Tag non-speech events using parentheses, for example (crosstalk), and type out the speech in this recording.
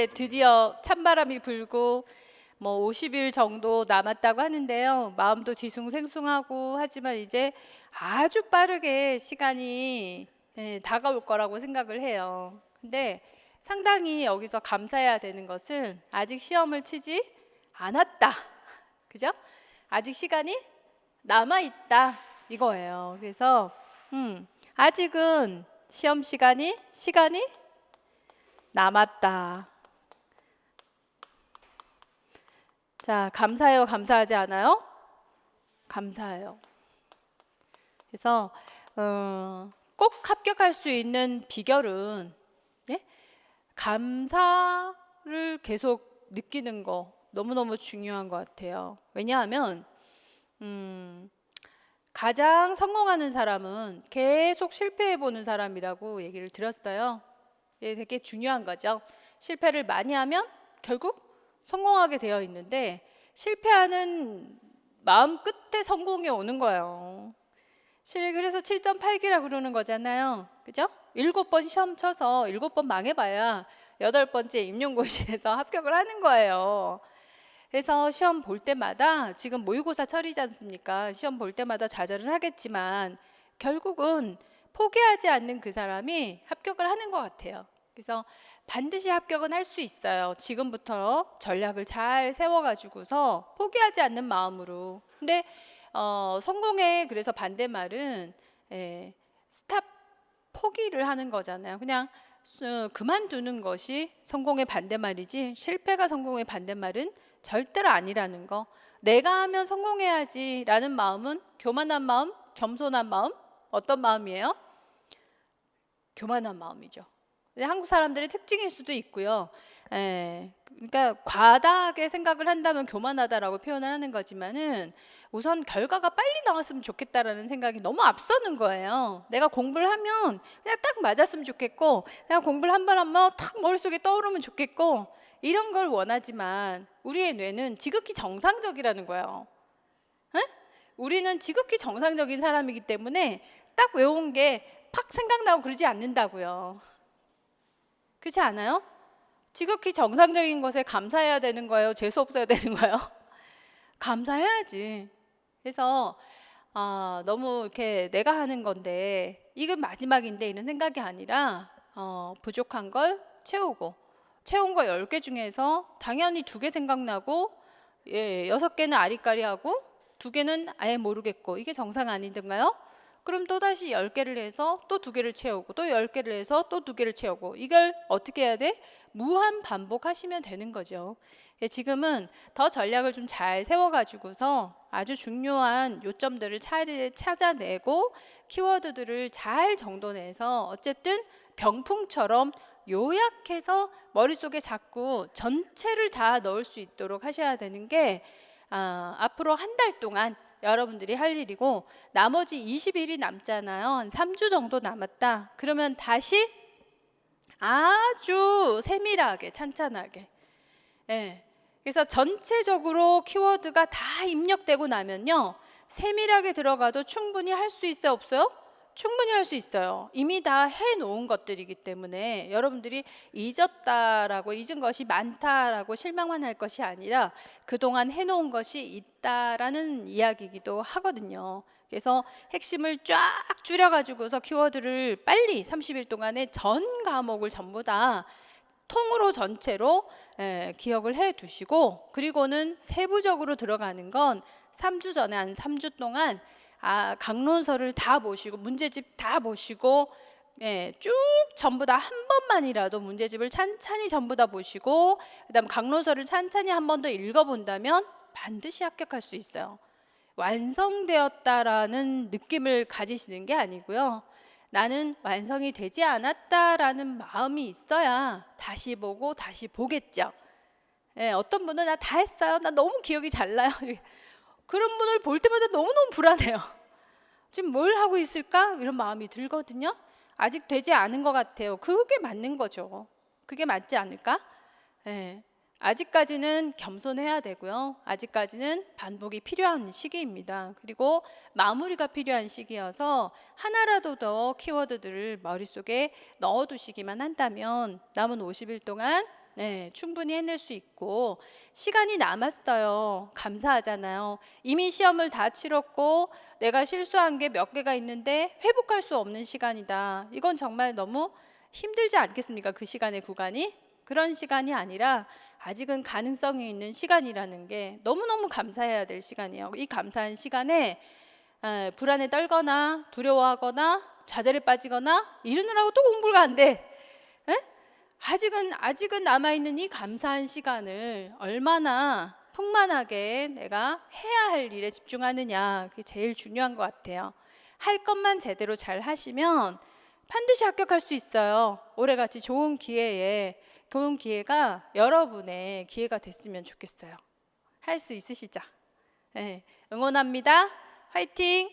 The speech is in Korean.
이제 드디어 찬바람이 불고 뭐 50일 정도 남았다고 하는데요. 마음도 뒤숭생숭하고 하지만 이제 아주 빠르게 시간이 예, 다가올 거라고 생각을 해요. 근데 상당히 여기서 감사해야 되는 것은 아직 시험을 치지 않았다. (laughs) 그죠? 아직 시간이 남아 있다. 이거예요. 그래서 음, 아직은 시험 시간이 시간이 남았다. 자, 감사해요. 감사하지 않아요? 감사해요. 그래서 어, 꼭 합격할 수 있는 비결은 예? 감사를 계속 느끼는 거 너무너무 중요한 것 같아요. 왜냐하면 음, 가장 성공하는 사람은 계속 실패해 보는 사람이라고 얘기를 들었어요. 이게 되게 중요한 거죠. 실패를 많이 하면 결국 성공하게 되어 있는데 실패하는 마음 끝에 성공이 오는 거예요. 실- 그래서 7.8기라 그러는 거잖아요. 그죠? 일곱 번 시험 쳐서 일곱 번 망해봐야 여덟 번째 임용고시에서 (laughs) 합격을 하는 거예요. 그래서 시험 볼 때마다 지금 모의고사 철이지 않습니까? 시험 볼 때마다 좌절은 하겠지만 결국은 포기하지 않는 그 사람이 합격을 하는 것 같아요. 그래서 반드시 합격은 할 수 있어요. 지금부터 전략을 잘 세워가지고서 포기하지 않는 마음으로. 근데 어, 성공의 그래서 반대말은 예, 스탑 포기를 하는 거잖아요. 그냥 어, 그만두는 것이 성공의 반대말이지 실패가 성공의 반대말은 절대로 아니라는 거. 내가 하면 성공해야지라는 마음은 교만한 마음, 겸손한 마음, 어떤 마음이에요? 교만한 마음이죠. 근데 한국 사람들의 특징일 수도 있고요. 예, 그러니까 과다하게 생각을 한다면 교만하다라고 표현을 하는 거지만은 우선 결과가 빨리 나왔으면 좋겠다라는 생각이 너무 앞서는 거예요. 내가 공부를 하면 그냥 딱 맞았으면 좋겠고, 내가 공부를 한번 하면 탁 머릿속에 떠오르면 좋겠고, 이런 걸 원하지만 우리의 뇌는 지극히 정상적이라는 거예요. 에? 우리는 지극히 정상적인 사람이기 때문에 딱 외운 게 팍 생각나고 그러지 않는다고요. 그렇지 않아요? 지극히 정상적인 것에 감사해야 되는 거예요? 재수 없어야 되는 거예요? (laughs) 감사해야지. 그래서 아, 너무 이렇게 내가 하는 건데 이건 마지막인데 이런 생각이 아니라 어, 부족한 걸 채우고 채운 거 10개 중에서 당연히 두 개 생각나고 예, 여섯 개는 아리까리하고 두 개는 아예 모르겠고 이게 정상 아니던가요? 그럼 또 다시 10개를 해서 또두 개를 채우고 또 10개를 해서 또두 개를 채우고 이걸 어떻게 해야 돼? 무한 반복하시면 되는 거죠. 예, 지금은 더 전략을 좀 잘 세워가지고서 아주 중요한 요점들을 잘 찾아내고 키워드들을 잘 정돈해서 어쨌든 병풍처럼 요약해서 머릿속에 자꾸 전체를 다 넣을 수 있도록 하셔야 되는 게 아, 앞으로 한 달 동안 여러분들이 할 일이고 나머지 20일이 남잖아요. 한 3주 정도 남았다. 그러면 다시 아주 세밀하게 찬찬하게 예. 그래서 전체적으로 키워드가 다 입력되고 나면요. 세밀하게 들어가도 충분히 할 수 있어요, 없어요? 충분히 할 수 있어요. 이미 다 해놓은 것들이기 때문에 여러분들이 잊었다라고 잊은 것이 많다라고 실망만 할 것이 아니라 그동안 해놓은 것이 있다라는 이야기이기도 하거든요. 그래서 핵심을 쫙 줄여가지고서 키워드를 빨리 30일 동안에 전 과목을 전부 다 통으로 전체로 예, 기억을 해 두시고 그리고는 세부적으로 들어가는 건 3주 전에 한 3주 동안 아, 강론서를 다 보시고 문제집 다 보시고 예, 쭉 전부 다 한 번만이라도 문제집을 찬찬히 전부 다 보시고 그다음 강론서를 찬찬히 한 번 더 읽어 본다면 반드시 합격할 수 있어요. 완성되었다라는 느낌을 가지시는 게 아니고요. 나는 완성이 되지 않았다라는 마음이 있어야 다시 보고 다시 보겠죠. 예, 어떤 분은 나 다 했어요. 나 너무 기억이 잘 나요. 그런 분을 볼 때마다 너무너무 불안해요. (laughs) 지금 뭘 하고 있을까? 이런 마음이 들거든요. 아직 되지 않은 것 같아요. 그게 맞는 거죠. 그게 맞지 않을까? 예. 아직까지는 겸손해야 되고요. 아직까지는 반복이 필요한 시기입니다. 그리고 마무리가 필요한 시기여서 하나라도 더 키워드들을 머릿속에 넣어두시기만 한다면 남은 50일 동안 네, 충분히 해낼 수 있고 시간이 남았어요. 감사하잖아요. 이미 시험을 다 치렀고 내가 실수한 게 몇 개가 있는데 회복할 수 없는 시간이다. 이건 정말 너무 힘들지 않겠습니까? 그 시간의 구간이 그런 시간이 아니라 아직은 가능성이 있는 시간이라는 게 너무너무 감사해야 될 시간이에요. 이 감사한 시간에 에, 불안에 떨거나 두려워하거나 좌절에 빠지거나 이러느라고 또 공부가 안 돼. 에? 아직은 아직은 남아 있는 이 감사한 시간을 얼마나 풍만하게 내가 해야 할 일에 집중하느냐 그게 제일 중요한 것 같아요. 할 것만 제대로 잘 하시면 반드시 합격할 수 있어요. 올해같이 좋은 기회에 좋은 기회가 여러분의 기회가 됐으면 좋겠어요. 할 수 있으시죠? 네, 응원합니다. 화이팅!